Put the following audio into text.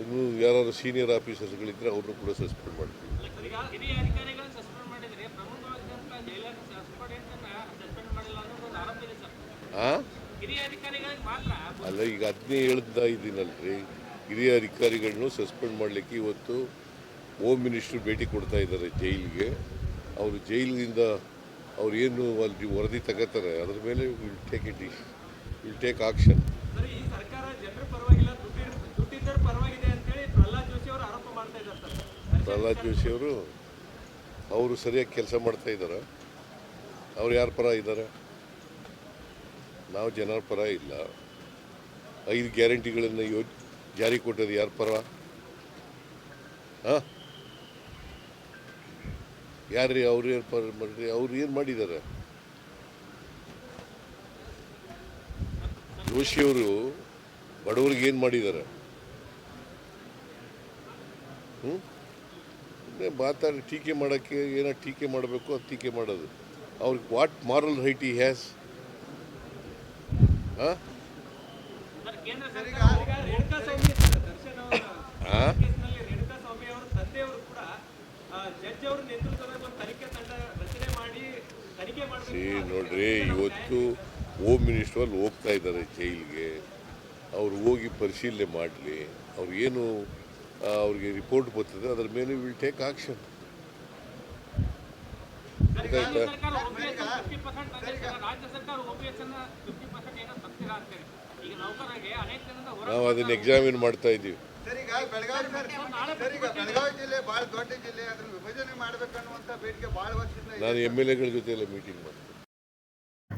ಇನ್ನು ಯಾರು ಸೀನಿಯರ್ ಆಫೀಸರ್ಸ್ಗಳಿದ್ರೆ ಅವ್ರನ್ನೂ ಕೂಡ ಸಸ್ಪೆಂಡ್ ಮಾಡ್ತೀವಿ. ಅಲ್ಲ ಈಗ ಅದನ್ನೇ ಹೇಳ್ತಾ ಇದ್ದೀನಲ್ರಿ ಹಿರಿಯ ಅಧಿಕಾರಿಗಳನ್ನು ಸಸ್ಪೆಂಡ್ ಮಾಡಲಿಕ್ಕೆ ಇವತ್ತು ಹೋಮ್ ಮಿನಿಸ್ಟ್ರು ಭೇಟಿ ಕೊಡ್ತಾ ಇದ್ದಾರೆ ಜೈಲಿಗೆ. ಅವರು ಜೈಲಿನಿಂದ ಅವ್ರು ಏನು ಅಲ್ಲಿ ವರದಿ ತಗೋತಾರೆ ಅದ್ರ ಮೇಲೆ will take it will take action Prahlad Joshi ಅವರು ಅವರು ಸರಿಯಾಗಿ ಕೆಲಸ ಮಾಡ್ತಾ ಇದ್ದಾರೆ. ಅವ್ರು ಯಾರ ಪರ ಇದ್ದಾರೆ? ನಾವು ಜನರ ಪರ ಇಲ್ಲ. ಐದು ಗ್ಯಾರಂಟಿಗಳನ್ನು ಯೋ ಜಾರಿ ಕೊಟ್ಟದ್ದು ಯಾರ ಪರ? ಹಾಂ? ಯಾರ್ರಿ ಅವ್ರು ಏನು ಪರ ಮಾಡ್ರಿ ಅವ್ರು ಏನು ಮಾಡಿದ್ದಾರೆ? ಜೋಶಿಯವರು ಬಡವರಿಗೆ ಏನು ಮಾಡಿದ್ದಾರೆ? ಹ್ಞೂ ಮಾತಾಡಿ ಟೀಕೆ ಮಾಡೋಕ್ಕೆ ಏನೋ ಟೀಕೆ ಮಾಡಬೇಕು ಅದು ಟೀಕೆ ಮಾಡೋದು. ಅವ್ರಿಗೆ what moral right he has ನೋಡ್ರಿ ಇವತ್ತು ಹೋಮ್ ಮಿನಿಸ್ಟರ್ ಅಲ್ಲಿ ಹೋಗ್ತಾ ಇದ್ದಾರೆ ಜೈಲಿಗೆ. ಅವ್ರು ಹೋಗಿ ಪರಿಶೀಲನೆ ಮಾಡಲಿ. ಅವ್ರು ಏನು ಅವ್ರಿಗೆ ರಿಪೋರ್ಟ್ ಬರ್ತದೆ ಅದ್ರ ಮೇಲೆ ವಿಲ್ ಟೇಕ್ ಆಕ್ಷನ್ ನಾವು ಅದನ್ನ ಎಕ್ಸಾಮಿನ್ ಮಾಡ್ತಾ ಇದ್ದೀವಿ. Sir Belagavi sir. ಸರ್ ಈಗ ಜಿಲ್ಲೆ ಭಾಳ ದೊಡ್ಡ ಜಿಲ್ಲೆ ಅದನ್ನ ವಿಭಜನೆ ಮಾಡ್ಬೇಕನ್ನುವಂತ ಬೇಡಿಕೆ ಭಾಳ ವರ್ಷದಿಂದ ಇದೆ. ನಾನು ಎಂ ಎಲ್ ಎಗಳ ಜೊತೆ ಎಲ್ಲ ಮೀಟಿಂಗ್ ಮಾಡ್ತೀನಿ.